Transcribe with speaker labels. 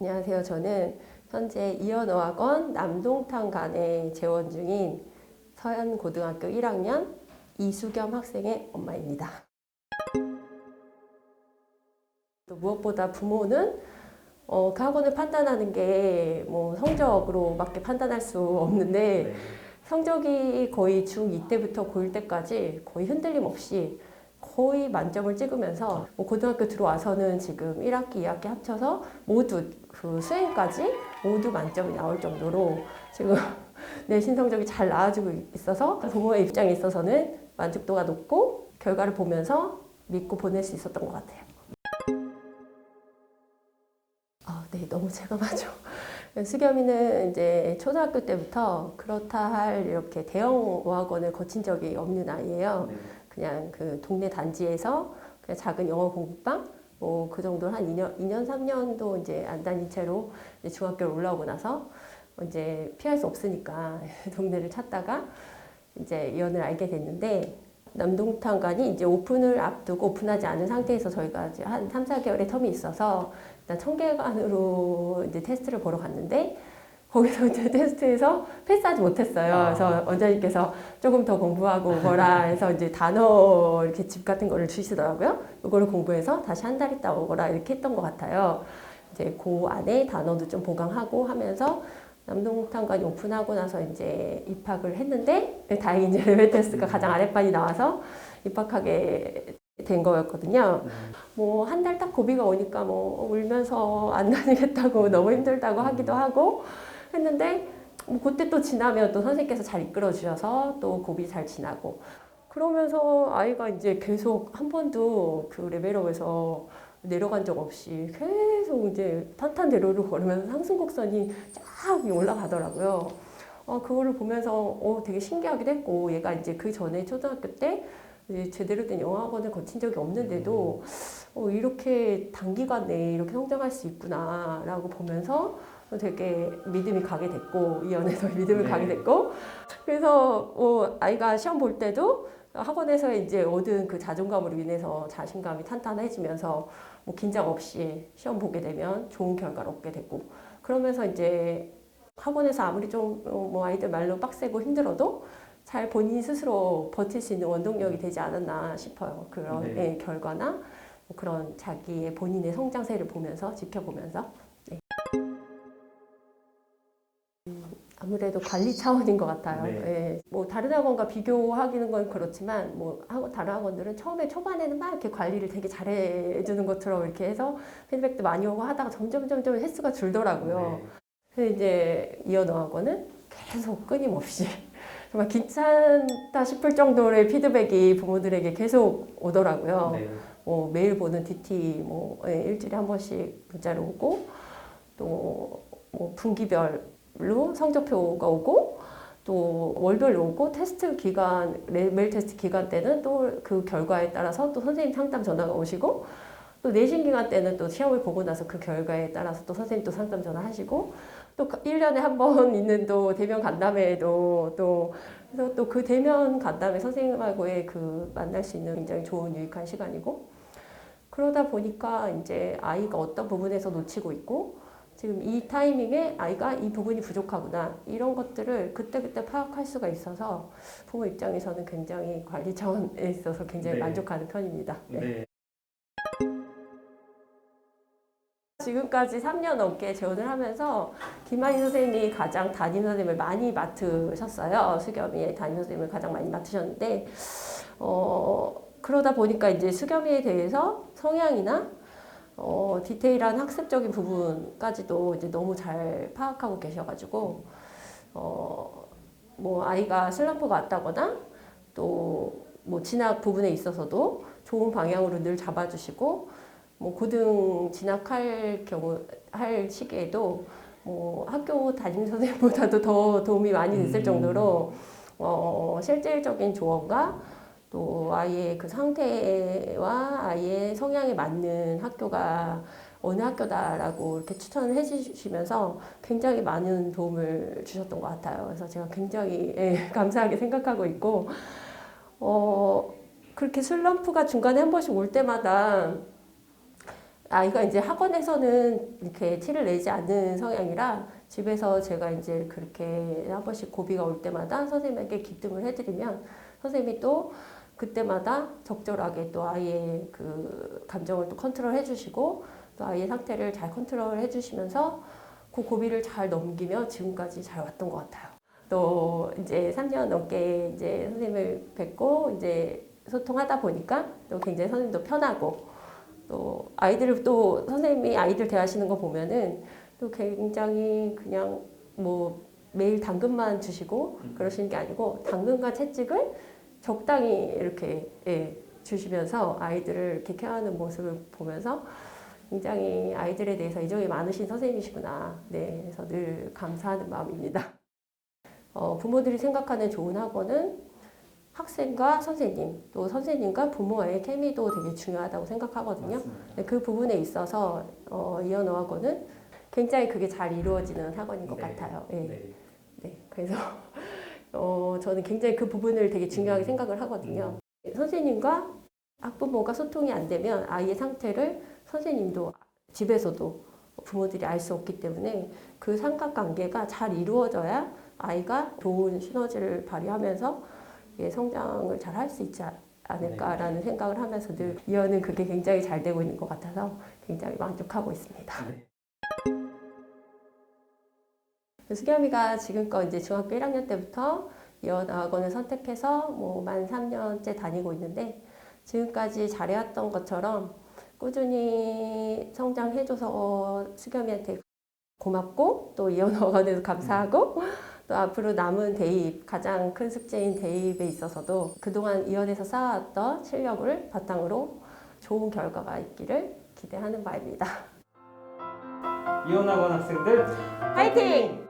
Speaker 1: 안녕하세요. 저는 현재 이연어학원 남동탄 간에 재원 중인 서현고등학교 1학년 이수겸 학생의 엄마입니다. 또 무엇보다 부모는 어, 그 학원을 판단하는 게 뭐 성적으로밖에 판단할 수 없는데
Speaker 2: 네.
Speaker 1: 성적이 거의 중2 때부터 고1 때까지 거의 흔들림 없이 거의 만점을 찍으면서 뭐 고등학교 들어와서는 지금 1학기, 2학기 합쳐서 모두 그 수행까지 모두 만점이 나올 정도로 지금 내 신 성적이 잘 나와주고 있어서 부모의 입장에 있어서는 만족도가 높고 결과를 보면서 믿고 보낼 수 있었던 것 같아요. 아, 네, 너무 체감하죠. 수겸이는 이제 초등학교 때부터 그렇다 할 이렇게 대형 어학원을 거친 적이 없는 아이예요.
Speaker 2: 네.
Speaker 1: 그냥 그 동네 단지에서 그냥 작은 영어 공부방 뭐 그 정도 한 2년, 2년 3년도 이제 안 다닌 채로 이제 중학교를 올라오고 나서 이제 피할 수 없으니까 동네를 찾다가 이제 이연을 알게 됐는데 남동탄관이 이제 오픈을 앞두고 오픈하지 않은 상태에서 저희가 이제 한 3, 4개월의 텀이 있어서 일단 청계관으로 이제 테스트를 보러 갔는데 거기서 이제 테스트에서 패스하지 못했어요.
Speaker 2: 아.
Speaker 1: 그래서 원장님께서 조금 더 공부하고 오거라 해서 이제 단어 이렇게 집 같은 거를 주시더라고요. 이거를 공부해서 다시 한 달 있다 오거라 이렇게 했던 것 같아요. 이제 그 안에 단어도 좀 보강하고 하면서 남동탄관이 오픈하고 나서 이제 입학을 했는데 다행히 이제 레벨 테스트가 가장 아랫반이 나와서 입학하게 된 거였거든요.
Speaker 2: 네.
Speaker 1: 뭐한 달 딱 고비가 오니까 뭐 울면서 안 다니겠다고 너무 힘들다고 하기도 하고 했는데 뭐 그때 또 지나면 또 선생님께서 잘 이끌어 주셔서 또 고비 잘 지나고 그러면서 아이가 이제 계속 한 번도 그 레벨업에서 내려간 적 없이 계속 이제 탄탄대로를 걸으면서 상승 곡선이 쫙 올라가더라고요. 어, 그거를 보면서 어, 되게 신기하기도 했고 얘가 이제 그 전에 초등학교 때 제대로 된 영어학원을 거친 적이 없는데도 어, 이렇게 단기간에 이렇게 성장할 수 있구나라고 보면서 되게 믿음이 가게 됐고 이 연에서 믿음을
Speaker 2: 네.
Speaker 1: 가게 됐고 그래서 어, 아이가 시험 볼 때도 학원에서 이제 얻은 그 자존감으로 인해서 자신감이 탄탄해지면서 뭐 긴장 없이 시험 보게 되면 좋은 결과를 얻게 되고 그러면서 이제 학원에서 아무리 좀 뭐 아이들 말로 빡세고 힘들어도 잘 본인 스스로 버틸 수 있는 원동력이 되지 않았나 싶어요. 그런
Speaker 2: 네.
Speaker 1: 예, 결과나 뭐 그런 자기의 본인의 성장세를 보면서 지켜보면서 네. 음, 아무래도 관리 차원인 것 같아요.
Speaker 2: 네.
Speaker 1: 예. 뭐 다른 학원과 비교하기는 건 그렇지만 뭐 학원 다른 학원들은 처음에 초반에는 막 이렇게 관리를 되게 잘해주는 것처럼 이렇게 해서 피드백도 많이 오고 하다가 점점 점점 횟수가 줄더라고요. 그래서 이제 이연어 학원은 계속 끊임없이 정말 괜찮다 싶을 정도의 피드백이 부모들에게 계속 오더라고요.
Speaker 2: 네.
Speaker 1: 뭐 매일 보는 DT 뭐 예, 일주일에 한 번씩 문자로 오고 또 뭐 분기별 로 성적표가 오고 또 월별로 오고 테스트 기간 매- 매일 테스트 기간 때는 또 그 결과에 따라서 또 선생님 상담 전화가 오시고 또 내신 기간 때는 또 시험을 보고 나서 그 결과에 따라서 또 선생님 또 상담 전화 하시고 또 1년에 한 번 있는 또 대면 간담회에도 또 그래서 또 그 대면 간담회 선생님하고의 그 만날 수 있는 굉장히 좋은 유익한 시간이고 그러다 보니까 이제 아이가 어떤 부분에서 놓치고 있고 지금 이 타이밍에 아이가 이 부분이 부족하구나 이런 것들을 그때그때 파악할 수가 있어서 부모 입장에서는 굉장히 관리 차원에 있어서 굉장히
Speaker 2: 네.
Speaker 1: 만족하는 편입니다. 네.
Speaker 2: 네.
Speaker 1: 지금까지 3년 넘게 재원을 하면서 김한희 선생님이 가장 담임 선생님을 많이 맡으셨어요. 수겸이의 담임 선생님을 가장 많이 맡으셨는데 어, 그러다 보니까 이제 수겸이에 대해서 성향이나 어, 디테일한 학습적인 부분까지도 이제 너무 잘 파악하고 계셔가지고 어, 뭐 아이가 슬럼프가 왔다거나 또 뭐 진학 부분에 있어서도 좋은 방향으로 늘 잡아주시고 뭐 고등 진학할 경우 할 시기에도 뭐 학교 담임 선생님보다도 더 도움이 많이 됐을
Speaker 2: 음.
Speaker 1: 정도로 어, 실질적인 조언과 또 아이의 그 상태와 아이의 성향에 맞는 학교가 어느 학교다라고 이렇게 추천을 해주시면서 굉장히 많은 도움을 주셨던 것 같아요. 그래서 제가 굉장히 예, 감사하게 생각하고 있고, 어, 그렇게 슬럼프가 중간에 한 번씩 올 때마다 아이가 이제 학원에서는 이렇게 티를 내지 않는 성향이라 집에서 제가 이제 그렇게 한 번씩 고비가 올 때마다 선생님에게 기뜸을 해드리면 선생님이 또 그때마다 적절하게 또 아이의 그 감정을 또 컨트롤 해주시고 또 아이의 상태를 잘 컨트롤 해주시면서 그 고비를 잘 넘기며 지금까지 잘 왔던 것 같아요. 또 이제 3년 넘게 이제 선생님을 뵙고 이제 소통하다 보니까 또 굉장히 선생님도 편하고 또 아이들을 또 선생님이 아이들 대하시는 거 보면은 또 굉장히 그냥 뭐 매일 당근만 주시고 그러시는 게 아니고 당근과 채찍을 적당히 이렇게 예, 주시면서 아이들을 이렇게 케어하는 모습을 보면서 굉장히 아이들에 대해서 애정이 많으신 선생님이시구나. 네, 그래서 늘 감사하는 마음입니다. 어, 부모들이 생각하는 좋은 학원은 학생과 선생님, 또 선생님과 부모와의 케미도 되게 중요하다고 생각하거든요. 네, 그 부분에 있어서 어, 이현호 학원은 굉장히 그게 잘 이루어지는 학원인 것
Speaker 2: 네.
Speaker 1: 같아요. 예.
Speaker 2: 네.
Speaker 1: 네, 그래서 어, 저는 굉장히 그 부분을 되게 중요하게
Speaker 2: 음.
Speaker 1: 생각을 하거든요. 선생님과 학부모가 소통이 안 되면 아이의 상태를 선생님도 집에서도 부모들이 알 수 없기 때문에 그 삼각관계가 잘 이루어져야 아이가 좋은 시너지를 발휘하면서 예, 성장을 잘 할 수 있지 않- 않을까라는 생각을 하면서 늘 이어는 그게 굉장히 잘 되고 있는 것 같아서 굉장히 만족하고 있습니다.
Speaker 2: 네.
Speaker 1: 수겸이가 지금껏 이제 중학교 1학년 때부터 이원 학원을 선택해서 뭐 만 3년째 다니고 있는데 지금까지 잘해왔던 것처럼 꾸준히 성장해줘서 수겸이한테 고맙고 또 이원 학원에서 감사하고 또 앞으로 남은 대입 가장 큰 숙제인 대입에 있어서도 그동안 이원에서 쌓아왔던 실력을 바탕으로 좋은 결과가 있기를 기대하는 바입니다.
Speaker 2: 이혼학원 학생들
Speaker 1: 화이팅!